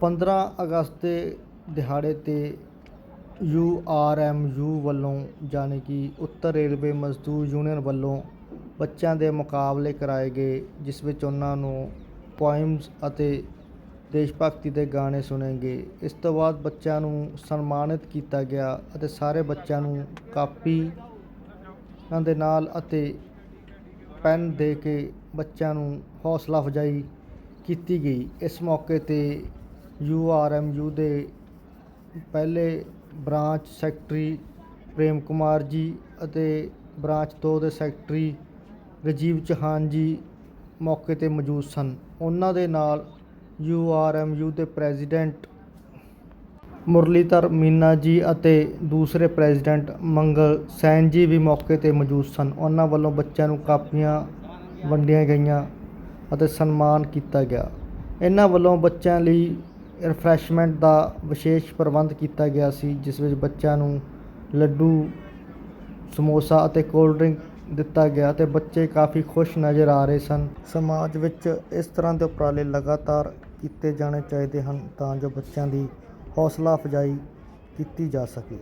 15 ਅਗਸਤ ਦੇ ਦਿਹਾੜੇ 'ਤੇ ਯੂ ਆਰ ਐਮ ਯੂ ਵੱਲੋਂ ਯਾਨੀ ਕਿ ਉੱਤਰ ਰੇਲਵੇ ਮਜ਼ਦੂਰ ਯੂਨੀਅਨ ਵੱਲੋਂ ਬੱਚਿਆਂ ਦੇ ਮੁਕਾਬਲੇ ਕਰਾਏ ਗਏ, ਜਿਸ ਵਿੱਚ ਉਹਨਾਂ ਨੂੰ ਪੋਇਮਸ ਅਤੇ ਦੇਸ਼ ਭਗਤੀ ਦੇ ਗਾਣੇ ਸੁਣੇ ਗਏ। ਇਸ ਤੋਂ ਬਾਅਦ ਬੱਚਿਆਂ ਨੂੰ ਸਨਮਾਨਿਤ ਕੀਤਾ ਗਿਆ ਅਤੇ ਸਾਰੇ ਬੱਚਿਆਂ ਨੂੰ ਕਾਪੀ ਦੇ ਨਾਲ ਅਤੇ ਪੈਨ ਦੇ ਕੇ ਬੱਚਿਆਂ ਨੂੰ ਹੌਸਲਾ ਅਫਜ਼ਾਈ ਕੀਤੀ ਗਈ। ਇਸ ਮੌਕੇ ਤੇ ਯੂ ਆਰ ਐਮ ਯੂ ਦੇ ਪਹਿਲੇ ਬ੍ਰਾਂਚ ਸੈਕਟਰੀ ਪ੍ਰੇਮ ਕੁਮਾਰ ਜੀ ਅਤੇ ਬ੍ਰਾਂਚ 2 ਦੇ ਸੈਕਟਰੀ ਰਾਜੀਵ ਚੌਹਾਨ ਜੀ ਮੌਕੇ ਤੇ ਮੌਜੂਦ ਸਨ। ਉਹਨਾਂ ਦੇ ਨਾਲ ਯੂ ਆਰ ਐਮ ਯੂ ਦੇ ਪ੍ਰੈਜ਼ੀਡੈਂਟ ਮੁਰਲੀਧਰ ਮੀਨਾ ਜੀ ਅਤੇ ਦੂਸਰੇ ਪ੍ਰੈਜ਼ੀਡੈਂਟ ਮੰਗਲ ਸੈਨ ਜੀ ਵੀ ਮੌਕੇ ਤੇ ਮੌਜੂਦ ਸਨ। ਉਹਨਾਂ ਵੱਲੋਂ ਬੱਚਿਆਂ ਨੂੰ ਕਾਪੀਆਂ ਵੰਡੀਆਂ ਗਈਆਂ ਅਤੇ ਸਨਮਾਨ ਕੀਤਾ ਗਿਆ। ਇਹਨਾਂ ਵੱਲੋਂ ਬੱਚਿਆਂ ਲਈ ਰਿਫਰੈਸ਼ਮੈਂਟ ਦਾ ਵਿਸ਼ੇਸ਼ ਪ੍ਰਬੰਧ ਕੀਤਾ ਗਿਆ ਸੀ, ਜਿਸ ਵਿੱਚ ਬੱਚਿਆਂ ਨੂੰ ਲੱਡੂ, ਸਮੋਸਾ ਅਤੇ ਕੋਲਡ ਡਰਿੰਕ ਦਿੱਤਾ ਗਿਆ ਅਤੇ ਬੱਚੇ ਕਾਫੀ ਖੁਸ਼ ਨਜ਼ਰ ਆ ਰਹੇ ਸਨ। ਸਮਾਜ ਵਿੱਚ ਇਸ ਤਰ੍ਹਾਂ ਦੇ ਉਪਰਾਲੇ ਲਗਾਤਾਰ ਕੀਤੇ ਜਾਣੇ ਚਾਹੀਦੇ ਹਨ ਤਾਂ ਜੋ ਬੱਚਿਆਂ ਦੀ ਹੌਸਲਾ ਅਫਜ਼ਾਈ ਕੀਤੀ ਜਾ ਸਕੇ।